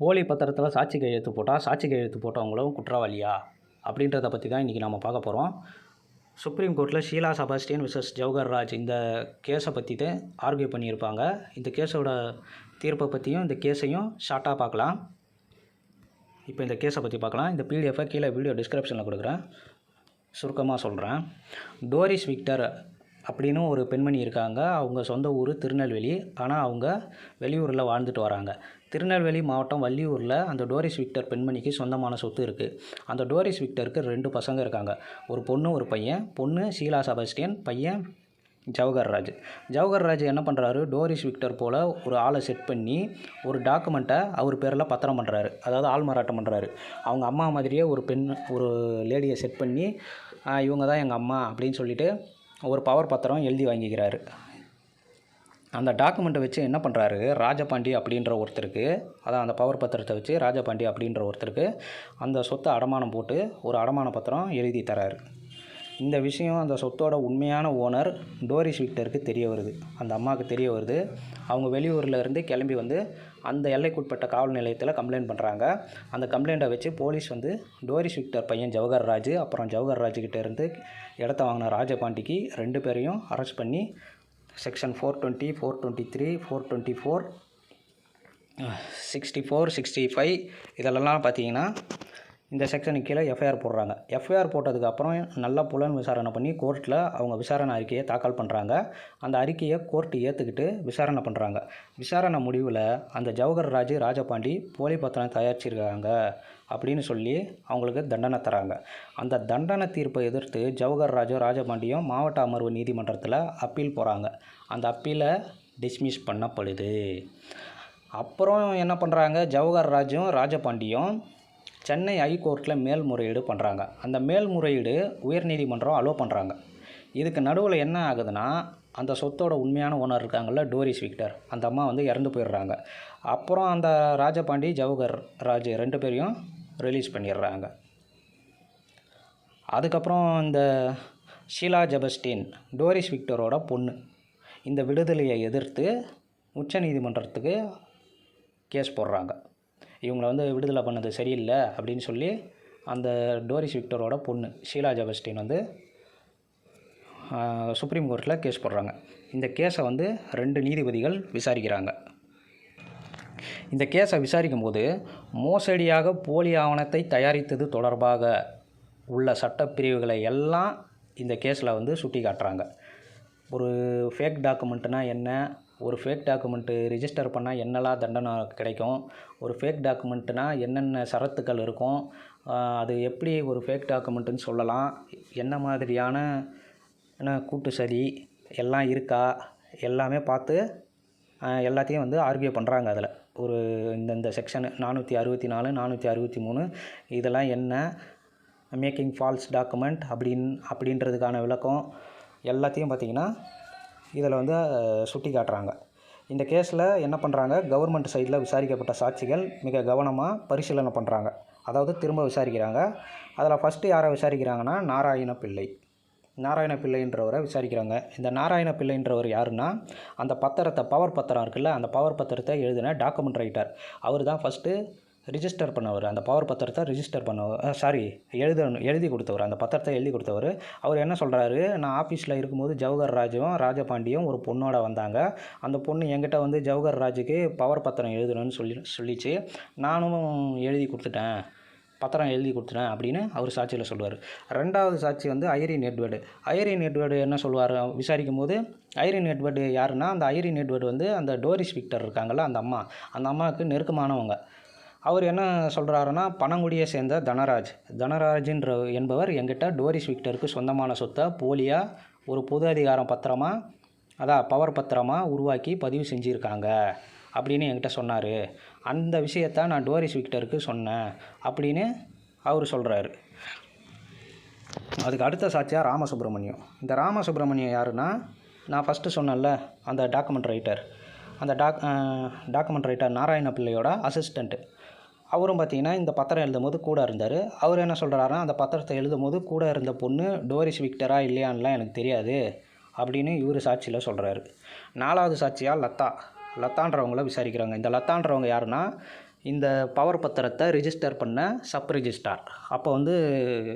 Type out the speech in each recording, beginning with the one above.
போலி பத்திரத்தில் சாட்சி கையெழுத்து போட்டால் சாட்சி கையெழுத்து போட்டவங்களும் குற்றவாளியா? அப்படின்றத பற்றி தான் இன்றைக்கி நம்ம பார்க்க போகிறோம் சுப்ரீம் கோர்ட்டில் ஷீலா சபாஸ்டியன் விசஸ் ஜவஹர் ராஜ் இந்த கேஸை பற்றி தான் ஆர்கியூ பண்ணியிருப்பாங்க. இந்த கேஸோட தீர்ப்பை பற்றியும் இந்த கேஸையும் ஷார்ட்டாக பார்க்கலாம். இப்போ இந்த கேஸை பற்றி பார்க்கலாம். இந்த பிடிஎஃபை கீழே வீடியோ டிஸ்கிரிப்ஷனில் கொடுக்குறேன். சுருக்கமாக சொல்கிறேன் டோரிஸ் விக்டர் அப்படின்னு ஒரு பெண்மணி இருக்காங்க. அவங்க சொந்த ஊர் திருநெல்வேலி. ஆனால் அவங்க வெளியூரில் வாழ்ந்துட்டு வராங்க. திருநெல்வேலி மாவட்டம் வள்ளியூரில் அந்த டோரிஸ் விக்டர் பெண்மணிக்கு சொந்தமான சொத்து இருக்குது அந்த டோரிஸ் விக்டருக்கு ரெண்டு பசங்க இருக்காங்க. ஒரு பொண்ணு ஒரு பையன். பொண்ணு ஷீலா செபஸ்டியன் பையன் ஜவஹர்ராஜ் ராஜ். ராஜ் என்ன பண்ணுறாரு டோரிஸ் விக்டர் போல் ஒரு ஆளை செட் பண்ணி ஒரு டாக்குமெண்ட்டை அவர் பேரில் பத்திரம் பண்ணுறாரு அதாவது ஆள் மாறாட்டம் பண்ணுறாரு அவங்க அம்மா மாதிரியே ஒரு பெண் ஒரு லேடியை செட் பண்ணி இவங்க தான் எங்கள் அம்மா அப்படின்னு சொல்லிட்டு ஒரு பவர் பத்திரம் எழுதி வாங்கிக்கிறாரு. அந்த டாக்குமெண்ட்டை வச்சு என்ன பண்ணுறாரு ராஜபாண்டி அப்படின்ற ஒருத்தருக்கு அதான் அந்த பவர் பத்திரத்தை வச்சு ராஜபாண்டி அப்படின்ற ஒருத்தருக்கு அந்த சொத்தை அடமானம் போட்டு ஒரு அடமான பத்திரம் எழுதி தராரு. இந்த விஷயம் அந்த சொத்தோட உண்மையான ஓனர் டோரிஸ் விக்டருக்கு தெரிய வருது. அந்த அம்மாவுக்கு தெரிய வருது. அவங்க வெளியூரில் இருந்து கிளம்பி வந்து அந்த எல்லைக்குட்பட்ட காவல் நிலையத்தில் கம்ப்ளைண்ட் பண்ணுறாங்க அந்த கம்ப்ளைண்ட்டை வச்சு போலீஸ் வந்து டோரிஸ் விக்டர் பையன் ஜவஹர் ராஜு அப்புறம் ஜவஹர் ராஜுக்கிட்டேருந்து இடத்த வாங்கின ராஜபாண்டிக்கு ரெண்டு பேரையும் அரெஸ்ட் பண்ணி section four twenty four twenty three four twenty four sixty four sixty five இதெல்லாம் பார்த்தீங்கன்னா இந்த செக்ஷனுக்கு கீழே எஃப்ஐஆர் போடுறாங்க. எஃப்ஐஆர் போட்டதுக்கப்புறம் நல்லா புலன் விசாரணை பண்ணி கோர்ட்டில் அவங்க விசாரணை அறிக்கையை தாக்கல் பண்ணுறாங்க அந்த அறிக்கையை கோர்ட்டு ஏற்றுக்கிட்டு விசாரணை பண்ணுறாங்க விசாரணை முடிவில் அந்த ஜவஹர் ராஜு ராஜபாண்டி போலி பத்திரம் தயாரிச்சிருக்காங்க அப்படின்னு சொல்லி அவங்களுக்கு தண்டனை தராங்க. அந்த தண்டனை தீர்ப்பை எதிர்த்து ஜவஹர் ராஜும் ராஜபாண்டியும் மாவட்ட அமர்வு நீதிமன்றத்தில் அப்பீல் போகிறாங்க அந்த அப்பீலை டிஸ்மிஸ் பண்ணப்படுது. அப்புறம் என்ன பண்ணுறாங்க ஜவஹர் ராஜும் ராஜபாண்டியும் சென்னை ஹைகோர்ட்டில் மேல்முறையீடு பண்ணுறாங்க அந்த மேல்முறையீடு உயர்நீதிமன்றம் அலோவ் பண்ணுறாங்க இதுக்கு நடுவில் என்ன ஆகுதுன்னா அந்த சொத்தோட உண்மையான ஓனர் இருக்காங்கள்ல டோரிஸ் விக்டர். அந்த அம்மா வந்து இறந்து போயிடுறாங்க. அப்புறம் அந்த ராஜபாண்டி ஜவஹர் ராஜ் ரெண்டு பேரையும் ரிலீஸ் பண்ணிடுறாங்க. அதுக்கப்புறம் இந்த ஷீலா ஜபஸ்டின் டோரிஸ் விக்டரோட பொண்ணு. இந்த விடுதலையை எதிர்த்து உச்சநீதிமன்றத்துக்கு கேஸ் போடுறாங்க. இவங்களை வந்து விடுதலை பண்ணது சரியில்லை அப்படின்னு சொல்லி அந்த டோரிஸ் விக்டரோட பொண்ணு ஷீலா ஜபஸ்டின் வந்து சுப்ரீம் கோர்ட்டில் கேஸ் போடுறாங்க. இந்த கேஸை வந்து ரெண்டு நீதிபதிகள் விசாரிக்கிறாங்க. இந்த கேஸை விசாரிக்கும் போது மோசடியாக போலி ஆவணத்தை தயாரித்தது தொடர்பாக உள்ள சட்டப்பிரிவுகளை எல்லாம் இந்த கேஸில் வந்து சுட்டி காட்டுறாங்க ஒரு ஃபேக் டாக்குமெண்ட்டுனால் என்ன ஒரு ஃபேக் டாக்குமெண்ட்டு ரிஜிஸ்டர் பண்ணால் என்னெல்லாம் தண்டனை கிடைக்கும்? ஒரு ஃபேக் டாக்குமெண்ட்னா என்னென்ன சரத்துக்கள் இருக்கும்? அது எப்படி ஒரு ஃபேக் டாக்குமெண்ட்டுன்னு சொல்லலாம். என்ன மாதிரியான என்ன கூட்டு சதி எல்லாம் இருக்கா? எல்லாமே பார்த்து எல்லாத்தையும் வந்து ஆர்கியூ பண்ணுறாங்க அதில். ஒரு இந்தந்த செக்ஷன் நானூற்றி அறுபத்தி நாலு நானூற்றி அறுபத்தி மூணு இதெல்லாம் என்ன? மேக்கிங் ஃபால்ஸ் டாக்குமெண்ட் அப்படின் அப்படின்றதுக்கான விளக்கம். எல்லாத்தையும் பார்த்திங்கன்னா இதில் வந்து சுட்டி காட்டுறாங்க. இந்த கேஸில் என்ன பண்ணுறாங்க? கவர்மெண்ட் சைடில் விசாரிக்கப்பட்ட சாட்சிகள் மிக கவனமாக பரிசீலனை பண்ணுறாங்க. அதாவது திரும்ப விசாரிக்கிறாங்க. அதில் ஃபஸ்ட்டு யாரை விசாரிக்கிறாங்கன்னா நாராயண பிள்ளை. நாராயண பிள்ளைன்றவரை விசாரிக்கிறாங்க. இந்த நாராயண பிள்ளைன்றவர் யாருன்னா அந்த பத்திரத்தை பவர் பத்திரம் இருக்குல்ல அந்த பவர் பத்திரத்தை எழுதின டாக்குமெண்ட் ரைட்டர் அவர் தான் ஃபஸ்ட்டு ரிஜிஸ்டர் பண்ணவர் அந்த பவர் பத்திரத்தை ரிஜிஸ்டர் பண்ணவர் சாரி எழுத எழுதி கொடுத்தவர் அந்த பத்திரத்தை எழுதி கொடுத்தவர். அவர் என்ன சொல்கிறாரு நான் ஆஃபீஸில் இருக்கும்போது ஜவஹர் ராஜும் ராஜபாண்டியும் ஒரு பொண்ணோட வந்தாங்க. அந்த பொண்ணு என்கிட்ட வந்து ஜவஹர் ராஜுக்கு பவர் பத்திரம் எழுதணும்னு சொல்லி சொல்லிச்சு. நானும் எழுதி கொடுத்துட்டேன் பத்திரம் எழுதி கொடுத்துட்டேன் அப்படின்னு அவர் சாட்சியில் சொல்லுவார். ரெண்டாவது சாட்சி வந்து ஐரின் எட்வர்டு. ஐரின் எட்வர்டு என்ன சொல்லுவார் விசாரிக்கும் போது ஐரின் எட்வர்டு யாருன்னா அந்த ஐரின் எட்வர்டு வந்து அந்த டோரிஸ் விக்டர் இருக்காங்கள்ல அந்த அம்மா. அந்த அம்மாவுக்கு நெருக்கமானவங்க. அவர் என்ன சொல்கிறாருன்னா பனங்குடியை சேர்ந்த தனராஜ். தனராஜின்ற என்பவர் எங்கிட்ட டோரிஸ் விக்டருக்கு சொந்தமான சொத்தை போலியாக ஒரு பொது அதிகாரம் பத்திரமா அதான் பவர் பத்திரமாக உருவாக்கி பதிவு செஞ்சுருக்காங்க அப்படின்னு என்கிட்ட சொன்னார். அந்த விஷயத்த நான் டோரிஸ் விக்டருக்கு சொன்னேன் அப்படின்னு அவர் சொல்கிறாரு அதுக்கு அடுத்த சாட்சியாக ராமசுப்ரமணியம். இந்த ராமசுப்ரமணியம் யாருன்னா நான் ஃபஸ்ட்டு சொன்னேன்ல அந்த டாக்குமெண்ட் ரைட்டர் அந்த டாக் டாக்குமெண்ட் ரைட்டர் நாராயண பிள்ளையோட அசிஸ்டண்ட்டு அவரும் பார்த்தீங்கன்னா இந்த பத்திரம் எழுதும் போது கூட இருந்தார். அவர் என்ன சொல்கிறாருன்னா அந்த பத்திரத்தை எழுதும் போது கூட இருந்த பொண்ணு டோரிஸ் விக்டரா இல்லையான்லாம் எனக்கு தெரியாது அப்படின்னு இவர் சாட்சியில் சொல்கிறாரு நாலாவது சாட்சியாக லதா லத்தான்றவங்கள விசாரிக்கிறாங்க. இந்த லத்தான்றவங்க யாருன்னா இந்த பவர் பத்திரத்தை ரிஜிஸ்டர் பண்ண சப் ரிஜிஸ்டார் அப்போ வந்து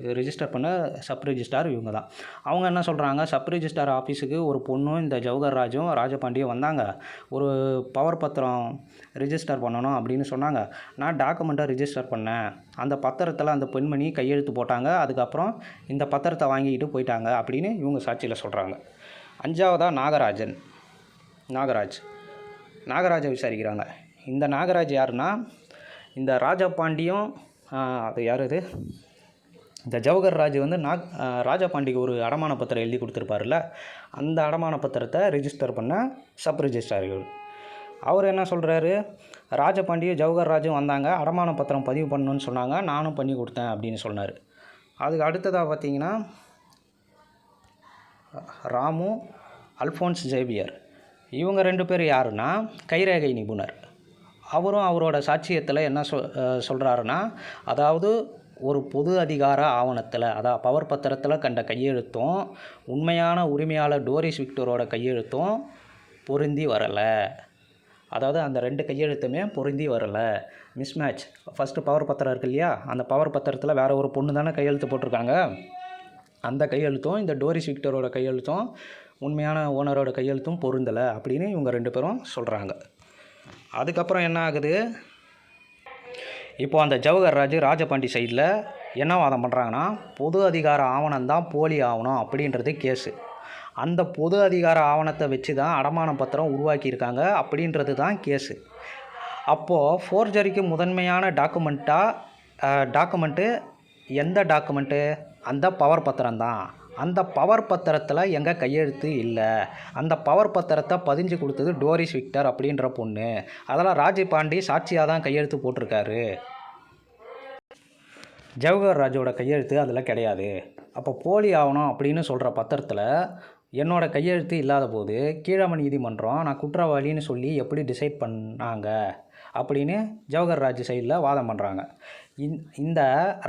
ரிஜிஸ்டர் பண்ண சப் ரிஜிஸ்டார் இவங்க தான் அவங்க என்ன சொல்கிறாங்க சப் ரிஜிஸ்டார் ஆஃபீஸுக்கு ஒரு பொண்ணும் இந்த ஜவஹர் ராஜும் ராஜபாண்டியும் வந்தாங்க. ஒரு பவர் பத்திரம் ரிஜிஸ்டர் பண்ணணும் அப்படின்னு சொன்னாங்க. நான் டாக்குமெண்ட்டை ரிஜிஸ்டர் பண்ணேன். அந்த பத்திரத்தில் அந்த பெண்மணி கையெழுத்து போட்டாங்க. அதுக்கப்புறம் இந்த பத்திரத்தை வாங்கிக்கிட்டு போயிட்டாங்க அப்படின்னு இவங்க சாட்சியில் சொல்கிறாங்க அஞ்சாவதாக நாகராஜன். நாகராஜ். நாகராஜை விசாரிக்கிறாங்க. இந்த நாகராஜ் யாருன்னா இந்த ராஜா பாண்டியும் அது யார் இது? இந்த ஜவஹர் ராஜ் வந்து நாக் ராஜா பாண்டிக்கு ஒரு அடமான பத்திரம் எழுதி கொடுத்துருப்பார்ல அந்த அடமான பத்திரத்தை ரிஜிஸ்டர் பண்ண சப் ரிஜிஸ்டார் இவர். அவர் என்ன சொல்கிறாரு ராஜபாண்டியும் ஜவஹர் ராஜும் வந்தாங்க அடமான பத்திரம் பதிவு பண்ணணும்னு சொன்னாங்க நானும் பண்ணி கொடுத்தேன் அப்படின்னு சொன்னார். அதுக்கு அடுத்ததாக பார்த்தீங்கன்னா ராமு அல்ஃபோன்ஸ் ஜேவியர். இவங்க ரெண்டு பேர் யாருன்னா கைரேகை நிபுணர். அவரும் அவரோட சாட்சியத்தில் என்ன சொ சொல்கிறாருன்னா அதாவது ஒரு பொது அதிகார ஆவணத்தில் அதாவது பவர் பத்திரத்தில் கண்ட கையெழுத்தும் உண்மையான உரிமையாளர் டோரிஸ் விக்டரோட கையெழுத்தும் பொருந்தி வரலை. அதாவது அந்த ரெண்டு கையெழுத்துமே பொருந்தி வரலை. மிஸ்மேட்ச் ஃபஸ்ட்டு பவர் பத்திரம் இருக்கு இல்லையா? அந்த பவர் பத்திரத்தில் வேற ஒரு பொண்ணு தானே கையெழுத்து போட்டிருக்காங்க. அந்த கையெழுத்தும் இந்த டோரிஸ் விக்டரோட கையெழுத்தும் உண்மையான ஓனரோட கையெழுத்தும் பொருந்தலை அப்படின்னு இவங்க ரெண்டு பேரும் சொல்கிறாங்க அதுக்கப்புறம் என்ன ஆகுது? இப்போ அந்த ஜவஹர் ராஜு ராஜபாண்டி சைடில் என்ன வாதம் பண்ணுறாங்கன்னா பொது அதிகார ஆவணம் தான் போலி ஆவணம் அப்படின்றது கேஸு. அந்த பொது அதிகார ஆவணத்தை வச்சு தான் அடமான பத்திரம் உருவாக்கியிருக்காங்க அப்படின்றது தான் கேஸு. அப்போது ஃபோர்ஜரிக்கு முதன்மையான டாக்குமெண்ட்டாக டாக்குமெண்ட்டு எந்த டாக்குமெண்ட்டு அந்த பவர் பத்திரம் தான். அந்த பவர் பத்திரத்தில் எங்கள் கையெழுத்து இல்லை. அந்த பவர் பத்திரத்தை பதிஞ்சு கொடுத்தது டோரிஸ் விக்டர் அப்படின்ற பொண்ணு. அதெல்லாம் ராஜபாண்டி சாட்சியாக தான் கையெழுத்து போட்டிருக்காரு. ஜவஹர் ராஜோட கையெழுத்து அதில் கிடையாது. அப்போ போலி ஆகணும் அப்படின்னு சொல்கிற பத்திரத்தில் என்னோடய கையெழுத்து இல்லாத போது கீழமை நீதிமன்றம் நான் குற்றவாளின்னு சொல்லி எப்படி டிசைட் பண்ணாங்க அப்படின்னு ஜவஹர் ராஜ் சைடில் வாதம் பண்ணுறாங்க இந்த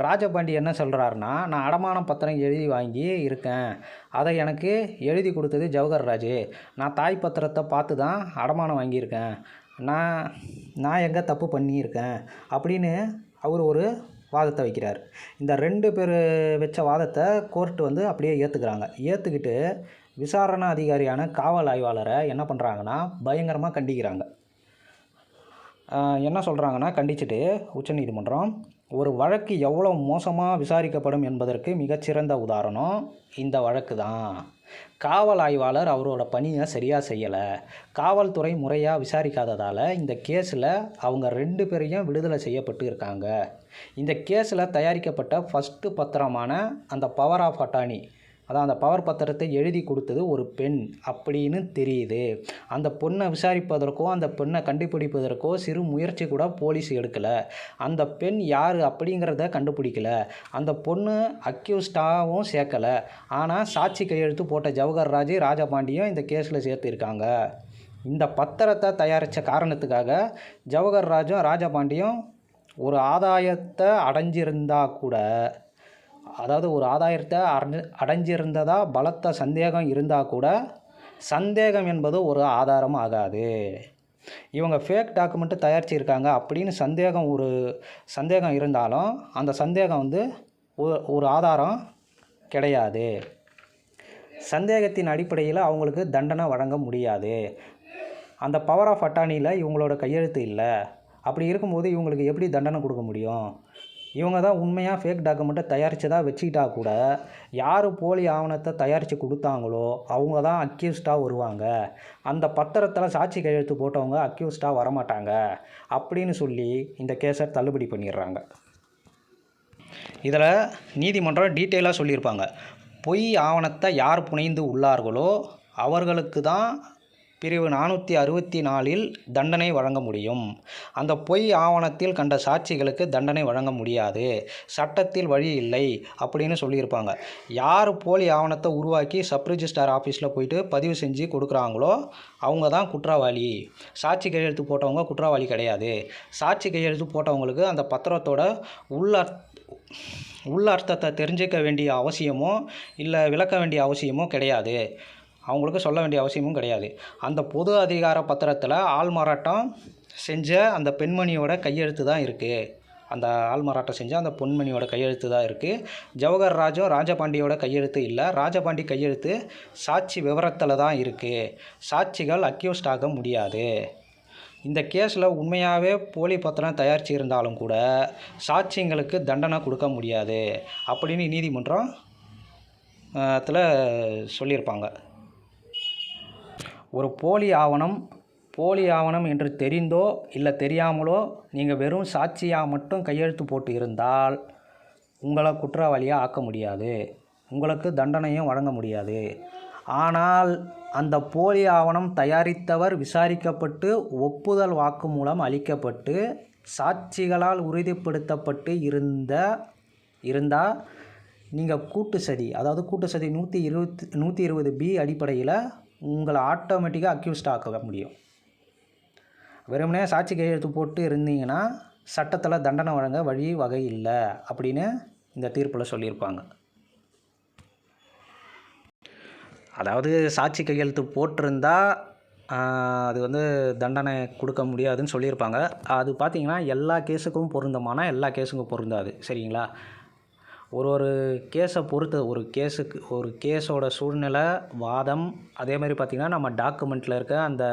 ராஜபாண்டி என்ன சொல்கிறாருன்னா நான் அடமான பத்திரம் எழுதி வாங்கி இருக்கேன். அதை எனக்கு எழுதி கொடுத்தது ஜவஹர் ராஜு. நான் தாய் பத்திரத்தை பார்த்து தான் அடமானம் வாங்கியிருக்கேன். நான் நான் எங்கே தப்பு பண்ணியிருக்கேன்? அப்படின்னு அவர் ஒரு வாதத்தை வைக்கிறார். இந்த ரெண்டு பேர் வச்ச வாதத்தை கோர்ட் வந்து அப்படியே ஏற்றுக்கிறாங்க ஏற்றுக்கிட்டு விசாரணை அதிகாரியான காவல் ஆய்வாளரை என்ன பண்ணுறாங்கன்னா பயங்கரமாக கண்டிக்கிறாங்க. என்ன சொல்கிறாங்கன்னா கண்டிச்சுட்டு உச்சநீதிமன்றம் ஒரு வழக்கு எவ்வளோ மோசமாக விசாரிக்கப்படும் என்பதற்கு மிகச்சிறந்த உதாரணம் இந்த வழக்கு தான் காவல் ஆய்வாளர் அவரோட பணியை சரியாக செய்யலை. காவல்துறை முறையாக விசாரிக்காததால் இந்த கேஸில் அவங்க ரெண்டு பேரையும் விடுதலை செய்யப்பட்டு இருக்காங்க. இந்த கேஸில் தயாரிக்கப்பட்ட ஃபஸ்ட்டு பத்திரமான அந்த பவர் ஆஃப் அட்டானி அதான் அந்த பவர் பத்திரத்தை எழுதி கொடுத்தது ஒரு பெண் அப்படின்னு தெரியுது. அந்த பொண்ணை விசாரிப்பதற்கோ அந்த பெண்ணை கண்டுபிடிப்பதற்கோ சிறு முயற்சி கூட போலீஸ் எடுக்கலை. அந்த பெண் யார் அப்படிங்கிறத கண்டுபிடிக்கல. அந்த பொண்ணு அக்யூஸ்டாகவும் சேர்க்கலை. ஆனால் சாட்சி கையெழுத்து போட்ட ஜவஹர் ராஜ் ராஜபாண்டியும் இந்த கேஸில் சேர்த்துருக்காங்க. இந்த பத்திரத்தை தயாரித்த காரணத்துக்காக ஜவஹர் ராஜும் ராஜபாண்டியும் ஒரு ஆதாயத்தை அடைஞ்சிருந்தா கூட அதாவது ஒரு ஆதாயத்தை அடைஞ்சு அடைஞ்சிருந்ததா பலத்த சந்தேகம் இருந்தால் கூட சந்தேகம் என்பது ஒரு ஆதாரம் ஆகாது. இவங்க ஃபேக் டாக்குமெண்ட்டு தயாரிச்சிருக்காங்க அப்படின்னு சந்தேகம் ஒரு சந்தேகம் இருந்தாலும் அந்த சந்தேகம் வந்து ஒரு ஒரு ஆதாரம் கிடையாது. சந்தேகத்தின் அடிப்படையில் அவங்களுக்கு தண்டனை வழங்க முடியாது. அந்த பவர் ஆஃப் அட்டானியில் இவங்களோட கையெழுத்து இல்லை. அப்படி இருக்கும்போது இவங்களுக்கு எப்படி தண்டனை கொடுக்க முடியும்? இவங்க தான் உண்மையாக ஃபேக் டாக்குமெண்ட்டை தயாரித்ததாக வச்சுக்கிட்டா கூட யார் போலி ஆவணத்தை தயாரித்து கொடுத்தாங்களோ அவங்க தான் அக்யூஸ்டாக வருவாங்க. அந்த பத்திரத்தில் சாட்சி கையெழுத்து போட்டவங்க அக்யூஸ்டாக வரமாட்டாங்க. அப்படின்னு சொல்லி இந்த கேஸை தள்ளுபடி பண்ணிடுறாங்க. இதில் நீதிமன்றம் டீட்டெயிலாக சொல்லியிருப்பாங்க. பொய் ஆவணத்தை யார் புனைந்து உள்ளார்களோ அவர்களுக்கு தான் பிரிவு நானூற்றி அறுபத்தி நாலில் தண்டனை வழங்க முடியும். அந்த பொய் ஆவணத்தில் கண்ட சாட்சிகளுக்கு தண்டனை வழங்க முடியாது. சட்டத்தில் வழி இல்லை அப்படின்னு சொல்லியிருப்பாங்க. யார் போலி ஆவணத்தை உருவாக்கி சப் ரிஜிஸ்டார் ஆஃபீஸில் போயிட்டு பதிவு செஞ்சு கொடுக்குறாங்களோ அவங்க தான் குற்றவாளி. சாட்சி கையெழுத்து போட்டவங்க குற்றவாளி கிடையாது. சாட்சி கையெழுத்து போட்டவங்களுக்கு அந்த பத்திரத்தோட உள்ளர் உள்ளர்த்தத்தை தெரிஞ்சுக்க வேண்டிய அவசியமோ இல்லை விளக்க வேண்டிய அவசியமோ கிடையாது. அவங்களுக்கு சொல்ல வேண்டிய அவசியமும் கிடையாது. அந்த பொது அதிகார பத்திரத்தில் ஆள்மாறாட்டம் செஞ்ச அந்த பெண்மணியோட கையெழுத்து தான் இருக்குது அந்த ஆள்மாராட்டம் செஞ்ச அந்த பொன்மணியோட கையெழுத்து தான் இருக்குது ஜவஹர் ராஜும் ராஜபாண்டியோட கையெழுத்து இல்லை. ராஜபாண்டி கையெழுத்து சாட்சி விவரத்தில் தான் இருக்குது சாட்சிகள் அக்யூஸ்ட் ஆக முடியாது. இந்த கேஸில் உண்மையாகவே போலி பத்திரம் தயாரித்து இருந்தாலும் கூட சாட்சிங்களுக்கு தண்டனை கொடுக்க முடியாது. அப்படின்னு நீதிமன்றம் த்தில் சொல்லியிருப்பாங்க. ஒரு போலி ஆவணம் போலி ஆவணம் என்று தெரிந்தோ இல்லை தெரியாமலோ நீங்கள் வெறும் சாட்சியாக மட்டும் கையெழுத்து போட்டு இருந்தால் உங்களை குற்றவாளியாக ஆக்க முடியாது. உங்களுக்கு தண்டனையும் வழங்க முடியாது. ஆனால் அந்த போலி ஆவணம் தயாரித்தவர் விசாரிக்கப்பட்டு ஒப்புதல் வாக்கு மூலம் அளிக்கப்பட்டு சாட்சிகளால் உறுதிப்படுத்தப்பட்டு இருந்த இருந்தால் நீங்கள் கூட்டு சதி அதாவது கூட்டு சதி நூற்றி இருபத்தி நூற்றி இருபது பி அடிப்படையில் உங்களை ஆட்டோமேட்டிக்காக அக்யூஸ்ட் ஆக்க முடியும். வெறுமனே சாட்சி கையெழுத்து போட்டு இருந்தீங்கன்னா சட்டத்தில் தண்டனை வழங்க வழி வகை இல்லை அப்படின்னு இந்த தீர்ப்பில் சொல்லியிருப்பாங்க. அதாவது சாட்சி கையெழுத்து போட்டிருந்தா அது வந்து தண்டனை கொடுக்க முடியாதுன்னு சொல்லியிருப்பாங்க. அது பார்த்திங்கன்னா எல்லா கேஸுக்கும் பொருந்தமான எல்லா கேஸுக்கும் பொருந்தாது. சரிங்களா? ஒரு ஒரு கேஸை பொறுத்து ஒரு கேஸுக்கு ஒரு கேஸோட சூழ்நிலை வாதம் அதே மாதிரி பார்த்திங்கன்னா நம்ம டாக்குமெண்ட்டில் இருக்க அந்த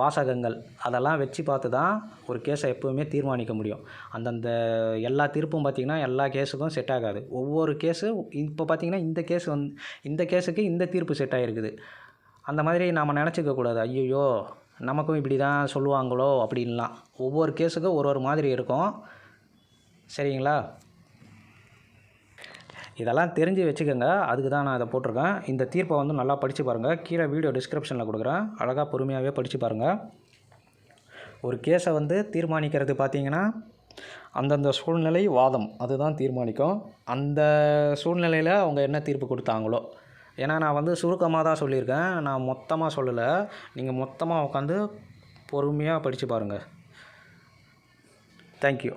வாசகங்கள் அதெல்லாம் வச்சு பார்த்து தான் ஒரு கேஸை எப்போவுமே தீர்மானிக்க முடியும். அந்தந்த எல்லா தீர்ப்பும் பார்த்திங்கன்னா எல்லா கேஸுக்கும் செட் ஆகாது. ஒவ்வொரு கேஸு இப்போ பார்த்திங்கன்னா இந்த கேஸ் வந்து இந்த கேஸுக்கு இந்த தீர்ப்பு செட் ஆகிருக்குது அந்த மாதிரி நாம் நினச்சிக்க கூடாது. ஐயோ நமக்கும் இப்படி தான் சொல்லுவாங்களோ அப்படின்லாம். ஒவ்வொரு கேஸுக்கும் ஒரு ஒரு மாதிரி இருக்கும். சரிங்களா? இதெல்லாம் தெரிஞ்சு வச்சுக்கோங்க. அதுக்கு தான் நான் இதை போட்டிருக்கேன். இந்த தீர்ப்பை வந்து நல்லா படித்து பாருங்கள் கீழே வீடியோ டிஸ்கிரிப்ஷனில் கொடுக்குறேன். அழகாக பொறுமையாகவே படித்து பாருங்கள் ஒரு கேஸை வந்து தீர்மானிக்கிறது பார்த்தீங்கன்னா அந்தந்த சூழ்நிலை வாதம். அதுதான் தீர்மானிக்கும். அந்த சூழ்நிலையில் அவங்க என்ன தீர்ப்பு கொடுத்தாங்களோ. ஏன்னா நான் வந்து சுருக்கமாக தான் சொல்லியிருக்கேன். நான் மொத்தமாக சொல்லலை. நீங்கள் மொத்தமாக உட்காந்து பொறுமையாக படித்து பாருங்கள் தேங்க்யூ